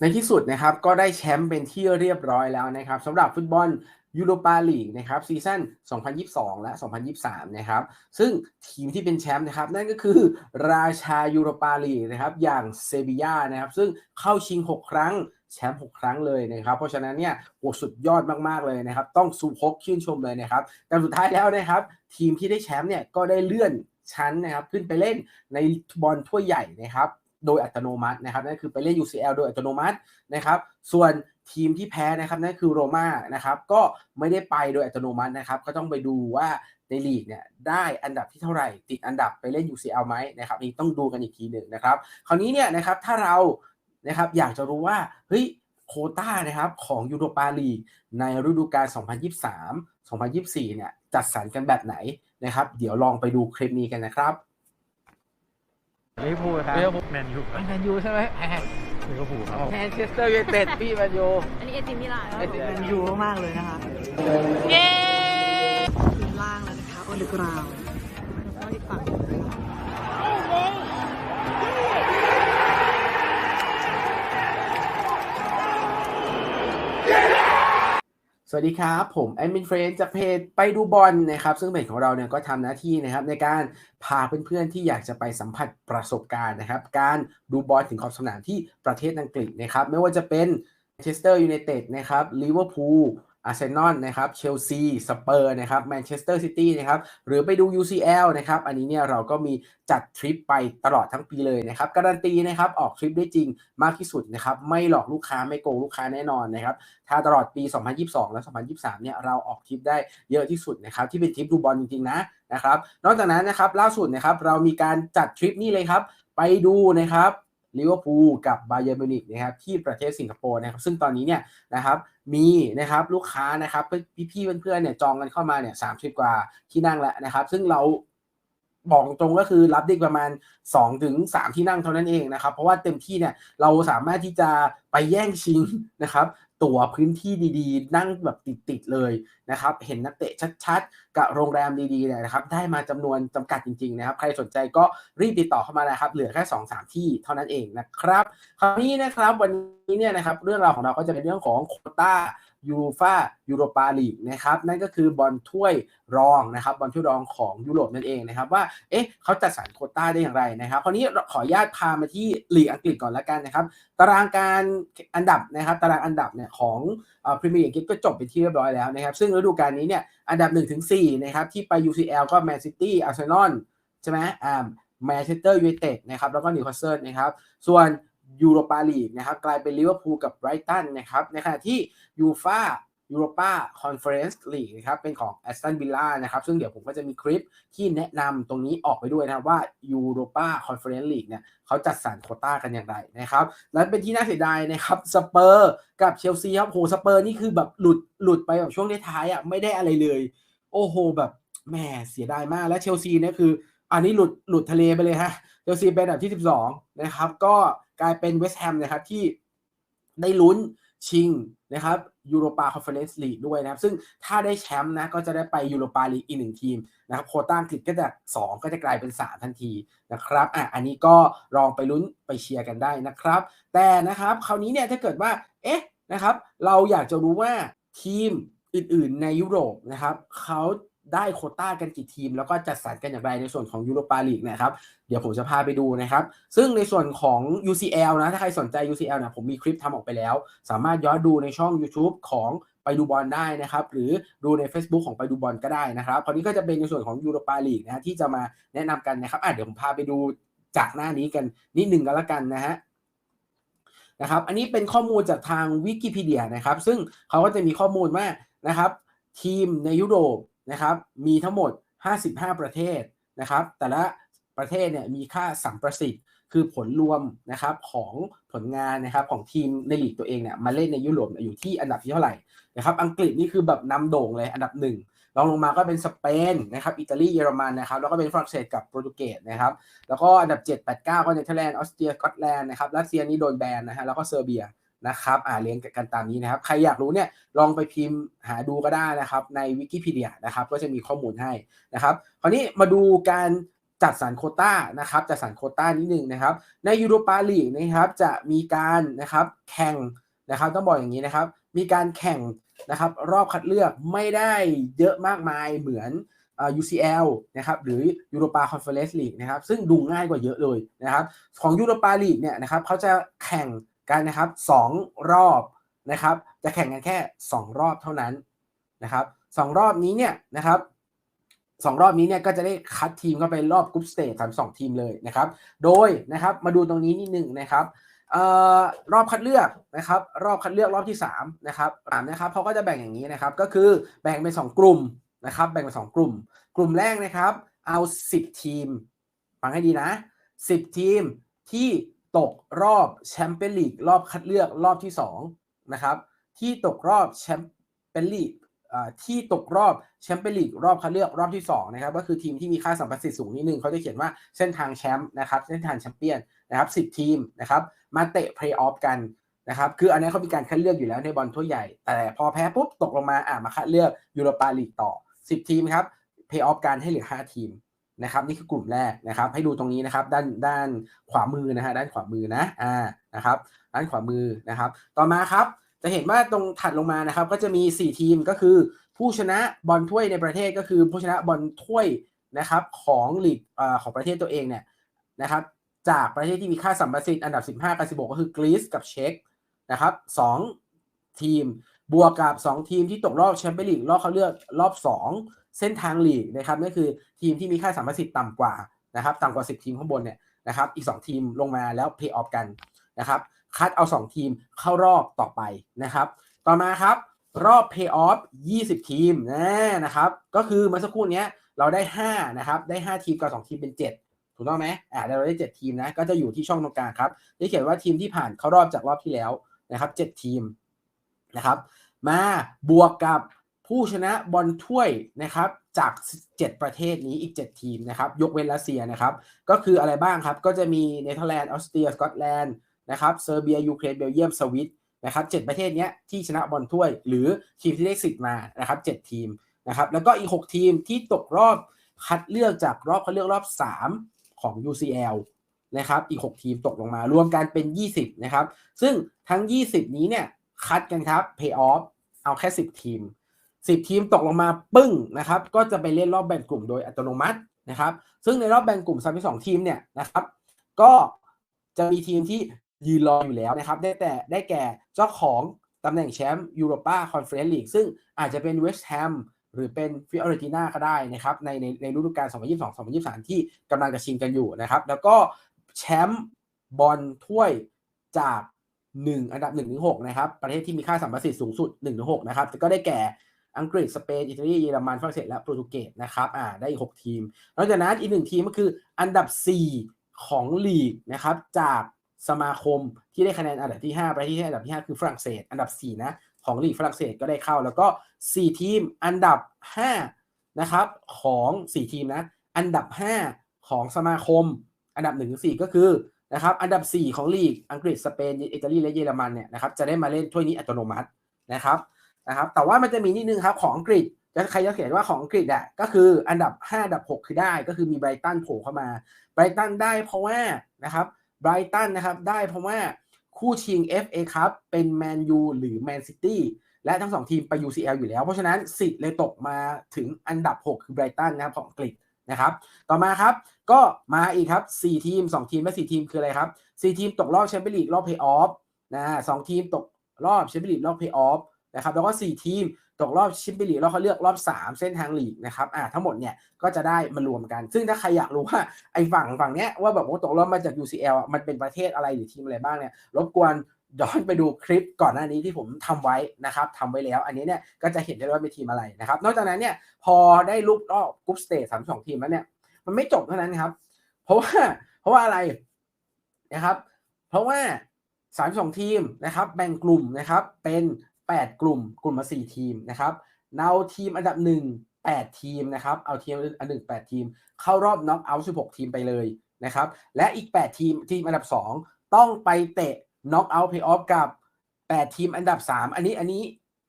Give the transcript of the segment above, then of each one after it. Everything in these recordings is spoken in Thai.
ในที่สุดนะครับก็ได้แชมป์เป็นที่เรียบร้อยแล้วนะครับสำหรับฟุตบอลยูโรปาลีกนะครับซีซั่น 2022 และ 2023 นะครับ ซึ่งทีมที่เป็นแชมป์นะครับนั่นก็คือราชายูโรปาลีกนะครับอย่างเซบียานะครับซึ่งเข้าชิง 6 ครั้งแชมป์ 6 ครั้งเลยนะครับ เพราะฉะนั้นเนี่ยโอ้สุดยอดมาก ๆ เลยนะครับ ต้องซูพกชื่นชมเลยนะครับ แต่สุดท้ายแล้วนะครับ ทีมที่ได้แชมป์เนี่ยก็ได้เลื่อนชั้นนะครับขึ้นไปเล่นในบอลถ้วยใหญ่นะครับ โดยอัตโนมัตินะครับนั่นคือไปเล่น UCL โดยอัตโนมัตินะครับส่วนทีมที่แพ้นะครับนั่นคือโรม่านะครับก็ไม่ได้ไปโดยอัตโนมัตินะครับก็ต้องไปดูว่าในลีกเนี่ยได้อันดับที่เท่าไหร่ ติดอันดับไปเล่น UCL ไหมนะครับนี่ต้องดูกันอีกทีหนึ่งนะครับคราวนี้เนี่ยนะครับถ้าเรานะครับอยากจะรู้ว่าเฮ้ยโคต้านะครับของยูโรปาลีกในฤดูกาล 2023 2024 เนี่ยจัดสรรกันแบบไหนนะครับ เดี๋ยวลองไปดูคลิปนี้กันนะครับ ลิเวอร์พูลครับลิเวอร์พูล แมนยูแมนยูใช่ไหมแหมลิเวอร์พูลครับแมนเชสเตอร์ยูไนเต็ดพี่แมนยูอันนี้เอซิมิลานเอซิแมนยูมากๆเลยนะคะเย้ทีมล่างแล้วนะคะออนเดอะกราวแล้ว วัสดีครับ ผมแอดมินเฟรนจากเพจไปดูบอลนะครับ ซึ่งเพจของเราเนี่ยก็ทำหน้าที่นะครับในการพาเพื่อนๆที่อยากจะไปสัมผัสประสบการณ์นะครับ การดูบอลถึงขอบสนามที่ประเทศอังกฤษนะครับ ไม่ว่าจะเป็นแมนเชสเตอร์ยูไนเต็ดนะครับลิเวอร์พูล อาร์เซนอลนะครับเชลซีสเปอร์นะครับแมนเชสเตอร์ซิตี้นะครับหรือไปดู UCL นะครับอันนี้เนี่ยเราก็มีจัดทริปไปตลอดทั้งปีเลยนะครับการันตีนะครับออกทริปได้จริงมากที่สุดนะครับไม่หลอกลูกค้าไม่โกงลูกค้าแน่นอนนะครับถ้าตลอดปี 2022 และ 2023 เนี่ยเราออกทริปได้เยอะที่สุดนะครับที่เป็นทริปดูบอลจริงๆนะนะครับนอกจากนั้นนะครับล่าสุดนะครับเรามีการจัดทริปนี่เลยครับไปดูนะครับลิเวอร์พูลกับบาเยอร์มิวนิกนะครับที่ประเทศสิงคโปร์นะครับซึ่งตอนนี้เนี่ยนะครับ มีนะครับลูกค้านะครับพี่ๆเพื่อนๆเนี่ยจองกันเข้ามาเนี่ยสามสิบกว่าที่นั่งแล้วนะครับ ซึ่งเราบอกตรงก็คือรับได้ประมาณ2ถึง3ที่นั่งเท่านั้นเองนะครับ เพราะว่าเต็มที่เนี่ยเราสามารถที่จะไปแย่งชิงนะครับ ตั๋วพื้นที่ดีๆ นั่งแบบติดๆเลยนะครับ เห็นนักเตะชัดๆ กับโรงแรมดีๆเนี่ยนะครับ ได้มาจำนวนจำกัดจริงๆนะครับ ใครสนใจก็รีบติดต่อเข้ามานะครับ เหลือแค่ 2-3 ที่เท่านั้นเองนะครับ คราวนี้นะครับวันนี้เนี่ยนะครับ เรื่องราวของเราก็จะเป็นเรื่องของโคต้า ยูฟายูโรปาลีกนะครับนั่นก็คือบอลถ้วยรองนะครับบอลถ้วยรองของยุโรปนั่นเองนะครับว่าเอ๊ะเขาจัดสรรโคต้าได้อย่างไรนะครับคราวนี้ขออนุญาตพามาที่ลีกอังกฤษก่อนละกันนะครับตารางการอันดับนะครับตารางอันดับเนี่ยของพรีเมียร์ลีกก็จบเป็นที่เรียบร้อยแล้วนะครับซึ่งฤดูกาลนี้เนี่ยอันดับ1ถึง4นะครับที่ไป UCL ก็แมนซิตี้อาร์เซนอลใช่ไหมอ่าแมนเชสเตอร์ยูไนเต็ดนะครับแล้วก็นิวคาสเซิลนะครับส่วน ยูโรปาลีกนะครับกลายเป็นลิเวอร์พูลกับไบรตันนะครับในขณะที่ยูฟายูโรปาคอนเฟอเรนซ์ลีกนะครับเป็นของแอสตันวิลล่านะครับซึ่งเดี๋ยวผมก็จะมีคลิปที่แนะนำตรงนี้ออกไปด้วยนะว่ายูโรปาคอนเฟอเรนซ์ลีกเนี่ยเขาจัดสรรโควต้ากันอย่างไรนะครับและเป็นที่น่าเสียดายนะครับสเปอร์กับเชลซีครับโหสเปอร์นี่คือแบบหลุดหลุดไปแบบช่วงท้ายอะไม่ได้อะไรเลย โอ้โหแบบแหมเสียดายมากและเชลซีเนี่ยคือ อันนี้หลุดหลุดทะเลไปเลยฮะเชลซีเป็นอันดับที่ 12นะครับก็ กลายเป็นเวสต์แฮมนะครับที่ได้ลุ้นชิงนะครับยูโรปาคอนเฟอเรนซ์ลีกด้วยนะครับ ซึ่งถ้าได้แชมป์นะก็จะได้ไปยูโรปาลีกอีกหนึ่งทีมนะครับโคต้าอังกฤษก็จะ 2 ก็จะกลายเป็น 3 ทันทีนะครับอะอันนี้ก็ลองไปลุ้นไปเชียร์กันได้นะครับ แต่นะครับคราวนี้เนี่ยถ้าเกิดว่าเอ๊ะนะครับ เราอยากจะรู้ว่าทีมอื่นๆในยุโรปนะครับเขา ได้โคต้ากันกี่ทีม แล้วก็จัดสรรกันอย่างไรในส่วนของยูโรปาลีกนะครับ เดี๋ยวผมจะพาไปดูนะครับ ซึ่งในส่วนของ UCL นะ ถ้าใครสนใจ UCL นะผมมีคลิปทำออกไปแล้ว สามารถย้อนดูในช่อง YouTube ของไปดูบอลได้นะครับ หรือดูใน Facebook ของไปดูบอลก็ได้นะครับคราวนี้ก็จะเป็นในส่วนของยูโรปาลีกนะฮะที่จะมาแนะนำกันนะครับอะเดี๋ยวผมพาไปดูจากหน้านี้กันนิดหนึ่งกันละกันนะฮะนะครับ อันนี้เป็นข้อมูลจากทางวิกิพีเดียนะครับ ซึ่งเขาก็จะมีข้อมูลว่านะครับ ทีมในยุโรป นะครับ มีทั้งหมด 55 ประเทศนะครับ แต่ละประเทศเนี่ยมีค่าสัมประสิทธิ์ คือผลรวมนะครับของผลงานนะครับของทีมในลีกตัวเองเนี่ยมาเล่นในยุโรปอยู่ที่อันดับที่เท่าไหร่นะครับ อังกฤษนี่คือแบบนำโด่งเลยอันดับหนึ่งรองลงมาก็เป็นสเปนนะครับอิตาลีเยอรมันนะครับแล้วก็เป็นฝรั่งเศสกับโปรตุเกสนะครับแล้วก็อันดับ 7 8 9 ก็เนเธอร์แลนด์ออสเตรียสกอตแลนด์นะครับรัสเซียนี่โดนแบนนะฮะแล้วก็เซอร์เบีย นะครับอ่าเรียงกันตามนี้นะครับ ใครอยากรู้เนี่ยลองไปพิมพ์หาดูก็ได้นะครับ ในวิกิพีเดียนะครับ ก็จะมีข้อมูลให้นะครับ คราวนี้มาดูการจัดสรรโคต้านะครับ จัดสรรโคต้านิดนึงนะครับ ในยูโรปาลีกนะครับจะมีการนะครับแข่งนะครับ ต้องบอกอย่างนี้นะครับ มีการแข่งนะครับ รอบคัดเลือกไม่ได้เยอะมากมายเหมือนเอ่อ UCL นะครับหรือ Europa Conference League นะครับซึ่งดูง่ายกว่าเยอะเลยนะครับ ของ Europa League เนี่ยนะครับเขาจะแข่ง กันนะครับสองรอบนะครับ จะแข่งกันแค่ 2 รอบเท่านั้นนะครับสองรอบนี้เนี่ยนะครับสองรอบนี้เนี่ยก็จะได้คัดทีมเข้าไปรอบกรุ๊ปสเตจทั้งสองทีมเลยนะครับ โดยนะครับมาดูตรงนี้นิดหนึ่งนะครับออรอบคัดเลือกนะครับ รอบคัดเลือกรอบที่3นะครับสามนะครับเขาก็จะแบ่งอย่างนี้นะครับ ก็คือแบ่งเป็น2กลุ่มนะครับ แบ่งเป็น2กลุ่ม กลุ่มแรกนะครับ เอา 10 ทีม ฟังให้ดีนะ 10 ทีมที่ ตกรอบแชมเปี้ยนลีกรอบคัดเลือกรอบที่2นะครับที่ตกรอบแชมเปี้ยนลีกที่ตกรอบแชมเปี้ยนลีกรอบคัดเลือกรอบที่2นะครับก็คือทีมที่มีค่าสัมประสิทธิ์สูงนิดนึงเขาจะเขียนว่าเส้นทางแชมป์นะครับเส้นทางแชมเปี้ยนนะครับ10ทีมนะครับมาเตะเพลย์ออฟกันนะครับคืออันนี้เขามีการคัดเลือกอยู่แล้วในบอลทั่วใหญ่ แต่พอแพ้ปุ๊บตกลงมาอ่ามาคัดเลือกยูโรปาลีกต่อ 10 ทีมครับเพย์ออฟกันให้เหลือ 5 ทีม นะครับนี่คือกลุ่มแรกนะครับ ให้ดูตรงนี้นะครับด้านด้านขวามือนะฮะด้านขวามือนะอ่านะครับด้านขวามือนะครับ ต่อมาครับจะเห็นว่าตรงถัดลงมานะครับ ก็จะมี 4 ทีมก็คือ ผู้ชนะบอลถ้วยในประเทศก็คือผู้ชนะบอลถ้วยนะครับของลีกอ่าของประเทศตัวเองเนี่ยนะครับจากประเทศที่มีค่าสัมประสิทธิ์อันดับ 15 กับ 16 ก็คือกรีซกับเช็กนะครับสองทีมบวกกับ 2 ทีมที่ตกรอบแชมเปี้ยนลีกรอบเขาเลือกรอบ 2 เส้นทางลีกนะครับนั่นคือทีมที่มีค่าสัมประสิทธิ์ต่ำกว่านะครับต่ำกว่า 10 ทีมข้างบนเนี่ยนะครับอีก 2 ทีมลงมาแล้วเพย์ออฟกันนะครับคัดเอา 2 ทีมเข้ารอบต่อไปนะครับต่อมาครับรอบเพย์ออฟ20 ทีมนะนะครับก็คือเมื่อสักครู่นี้เราได้5นะครับได้ 5 ทีมกับ 2 ทีมเป็น 7ถูกต้องไหมอ่าเราได้ 7 ทีมนะ ก็จะอยู่ที่ช่องตรงกลางครับที่เขียนว่าทีมที่ผ่านเข้ารอบจากรอบที่แล้วนะครับ 7 ทีมนะครับ มาบวกกับ ผู้ชนะบอลถ้วยนะครับจาก 7 ประเทศนี้อีก 7 ทีมนะครับ ยกเว้นรัสเซียนะครับ ก็คืออะไรบ้างครับ ก็จะมีเนเธอร์แลนด์ออสเตรียสกอตแลนด์นะครับเซอร์เบียยูเครนเบลเยียมสวิตนะครับเประเทศเนี้ยที่ชนะบอลถ้วย หรือทีมที่ได้สิทธิ์มานะครับ7ทีมนะครับแล้วก็อีก 6 ทีมที่ตกรอบคัดเลือกจากรอบคัดเลือกรอบ 3 ของ UCL นะครับอีก 6 ทีมตกลงมารวมกันเป็น 20 นะครับ ซึ่งทั้ง 20 นี้เนี่ยคัดกันครับ Pay off เอาแค่ 10 ทีม 10ทีมตกลงมาปึ้งนะครับ ก็จะไปเล่นรอบแบ่งกลุ่มโดยอัตโนมัตินะครับ ซึ่งในรอบแบ่งกลุ่ม32ทีมเนี่ยนะครับ ก็จะมีทีมที่ยืนรออยู่แล้วนะครับ ได้แต่ได้แก่เจ้าของตำแหน่งแชมป์ยูโรปาคอนเฟอเรนซ์ลีกซึ่งอาจจะเป็นเวสต์แฮมหรือเป็นฟิออเรติน่าก็ได้นะครับ ในในในฤดูกาล 2022-2023 ที่กำลังจะชิงกันอยู่นะครับ แล้วก็แชมป์บอลถ้วยจาก 1 อันดับ1ถึง6นะครับ ประเทศที่มีค่าสัมประสิทธิ์สูงสุด1ถึง6นะครับ ก็ได้แก่ อังกฤษ สเปน อิตาลี เยอรมัน ฝรั่งเศส และโปรตุเกสนะครับอ่าได้อีก 6 ทีม นอกจากนั้นอีกหนึ่งทีมก็คืออันดับ 4 ของลีกนะครับจากสมาคมที่ได้คะแนนอันดับที่5ประเทศที่อันดับที่ 5 คือฝรั่งเศส อันดับ 4 นะ ของลีกฝรั่งเศสก็ได้เข้า แล้วก็ 4 ทีมอันดับ 5 นะครับของ 4 ทีมนะ อันดับ 5 ของสมาคม อันดับ1ถึง4ก็คือนะครับอันดับ 4 ของลีกอังกฤษสเปนอิตาลีและเยอรมันเนี่ยนะครับจะได้มาเล่นถ้วยนี้อัตโนมัตินะครับ นะครับแต่ว่ามันจะมีนิดนึงครับของอังกฤษจะใครจะเขียนว่าของอังกฤษอะก็คืออันดับ 5 อันดับ 6 คือได้ก็คือมีไบรตันโผล่เข้ามาไบรตันได้เพราะว่านะครับไบรตันนะครับได้เพราะว่าคู่ชิง FA ครับเป็นแมนยูหรือแมนซิตี้และทั้งสองทีมไป UCL อยู่แล้ว เพราะฉะนั้นสิทธิ์เลยตกมาถึงอันดับ 6 คือไบรตันนะครับของอังกฤษนะครับ ต่อมาครับก็มาอีกครับ 4 ทีม 2 ทีมและ 4 ทีมคืออะไรครับ 4 ทีมตกรอบแชมเปี้ยนลีกรอบเพย์ออฟนะสองทีมตกรอบแชมเปี้ยนลีกรอบเพย์ออฟ นะครับแล้วก็ 4 ทีมตกรอบชิปเปอร์ลีกแล้วเขาเลือกรอบ 3 เส้นทางลีกนะครับอ่าทั้งหมดเนี่ยก็จะได้มารวมกัน ซึ่งถ้าใครอยากรู้ว่าไอ้ฝั่งฝั่งเนี้ยว่าแบบว่าตกรอบมาจาก UCL อะมันเป็นประเทศอะไรหรือทีมอะไรบ้างเนี่ยรบกวนย้อนไปดูคลิปก่อนหน้านี้ที่ผมทำไว้นะครับทำไว้แล้ว อันนี้เนี่ยก็จะเห็นได้ว่าเป็นทีมอะไรนะครับ นอกจากนั้นเนี่ยพอได้รูปรอบกรุ๊ปสเตจสามสองทีมแล้วเนี่ย มันไม่จบเท่านั้นครับ เพราะว่าเพราะว่าอะไรนะครับ เพราะว่าสามสองทีมนะครับ แบ่งกลุ่มนะครับเป็น 8 กลุ่ม กลุ่มมา4ทีมนะครับเอาทีมอันดับ 1 8 ทีมนะครับเอาทีมอันหนึ่ง8ทีม เข้ารอบน็อกเอาท์16 ทีมไปเลยนะครับและอีก 8 ทีมทีมอันดับ 2 ต้องไปเตะน็อกเอาท์เพย์ออฟกับ 8 ทีมอันดับ 3 อันนี้อันนี้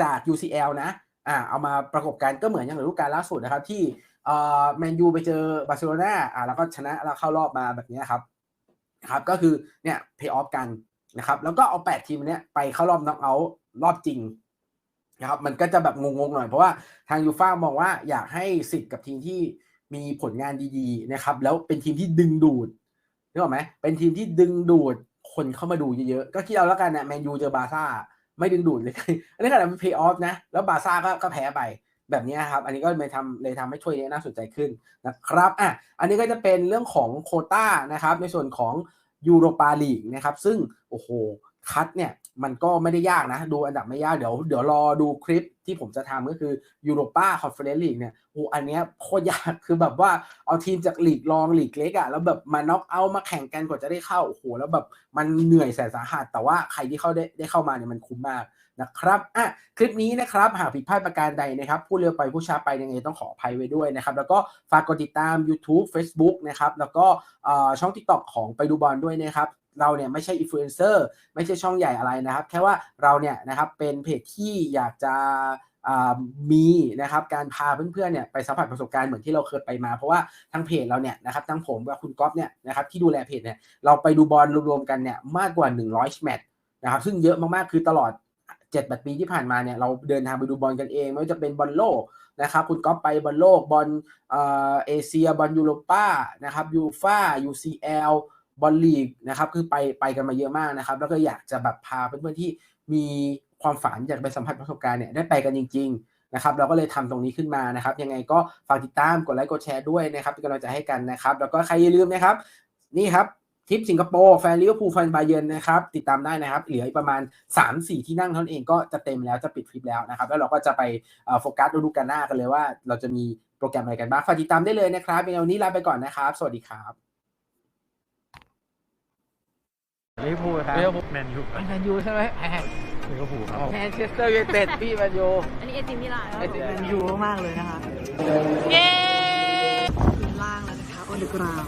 จาก UCL นะอ่าเอามาประกบกันก็เหมือนอย่างฤดูกาลล่าสุดนะครับที่เอ่อแมนยูไปเจอบาร์เซโลนาอ่าแล้วก็ชนะแล้วเข้ารอบมาแบบนี้ครับครับก็คือเนี่ยเพย์ออฟกันนะครับแล้วก็เอา 8 ทีมเนี้ยไปเข้ารอบน็อกเอาท์ รอบจริงนะครับมันก็จะแบบงงๆหน่อยเพราะว่าทางยูฟ่ามองว่าอยากให้สิทธิ์กับทีมที่มีผลงานดีๆนะครับ แล้วเป็นทีมที่ดึงดูดนึกออกไหมเป็นทีมที่ดึงดูดคนเข้ามาดูเยอะๆก็คิดเอาแล้วกันนะแมนยูเจอบาร์ซ่าไม่ดึงดูดเลยอันนี้ขนาดมันเพย์ออฟนะ แล้วบาร์ซ่าก็ก็แพ้ไปแบบนี้ครับ อันนี้ก็เลยทำเลยทำให้ถ้วยนี้น่าสนใจขึ้นนะครับอะอันนี้ก็จะเป็นเรื่องของโคต้านะครับ ในส่วนของยูโรปาลีกนะครับ ซึ่งโอ้โห คัดเนี่ยมันก็ไม่ได้ยากนะ ดูอันดับไม่ยากเดี๋ยวเดี๋ยวรอดูคลิปที่ผมจะทำก็คือยูโรป้าคอนเฟอเรนซ์ลีกเนี่ยโอ้อันเนี้ยโคตรยากคือแบบว่าเอาทีมจากลีกรองลีกเล็กอะแล้วแบบมาน็อกเอามาแข่งกันกว่าจะได้เข้าโอ้โหแล้วแบบมันเหนื่อยแสนสาหัสแต่ว่าใครที่เข้าได้ได้เข้ามาเนี่ยมันคุ้มมากนะครับอะคลิปนี้นะครับหากผิดพลาดประการใดนะครับพูดเร็วไปผู้ช้าไปยังไงต้องขออภัยไว้ด้วยนะครับแล้วก็ฝากกดติดตาม YouTube Facebook นะครับแล้วก็อ่อช่อง TikTok ของไปดูบอลด้วยนะครับ เราเนี่ยไม่ใช่อินฟลูเอนเซอร์ไม่ใช่ช่องใหญ่อะไรนะครับ แค่ว่าเราเนี่ยนะครับเป็นเพจที่อยากจะมีนะครับการพาเพื่อนๆเนี่ยไปสัมผัสประสบการณ์เหมือนที่เราเคยไปมา เพราะว่าทั้งเพจเราเนี่ยนะครับทั้งผมกับคุณก๊อฟเนี่ยนะครับที่ดูแลเพจเนี่ยเราไปดูบอลรวมๆกันเนี่ยมากกว่า 100แมตช์นะครับซึ่งเยอะมากๆคือตลอดเจ็ดแปดปีที่ผ่านมาเนี่ยเราเดินทางไปดูบอลกันเองไม่ว่าจะเป็นบอลโลกนะครับคุณก๊อฟไปบอลโลกบอลเอเชียบอลยูโรป้านะครับยูฟ่า UCL บอลลีกนะครับคือไปไปกันมาเยอะมากนะครับ แล้วก็อยากจะแบบพาเพื่อนๆที่มีความฝันอยากไปสัมผัสประสบการณ์เนี่ยได้ไปกันจริง ๆนะครับ เราก็เลยทำตรงนี้ขึ้นมานะครับ ยังไงก็ฝากติดตามกดไลค์กดแชร์ด้วยนะครับเป็นกำลังใจให้กันนะครับ แล้วก็ใครอย่าลืมนะครับ นี่ครับทริปสิงคโปร์แฟนลิเวอร์พูลแฟนบาเยิร์นนะครับติดตามได้นะครับเหลืออีกประมาณ 3-4 ที่นั่งเท่านั้นเองก็จะเต็มแล้วจะปิดทริปแล้วนะครับ แล้วเราก็จะไปโฟกัสดูดูกันหน้ากันเลยว่า เราจะมีโปรแกรมอะไรกันบ้างฝากติดตามได้เลยนะครับเป็นวันนี้ลาไปก่อนนะครับ สวัสดีครับ ลิเวอร์พูลครับลิเวอร์พูล แมนยูแมนยูใช่ไหมลิเวอร์พูลครับแมนเชสเตอร์ยูไนเต็ดพี่แมนยูอันนี้เอจิมิลานเอจิแมนยูมากเลยนะคะ เย้ล่างแล้วนะคะโอเดกราว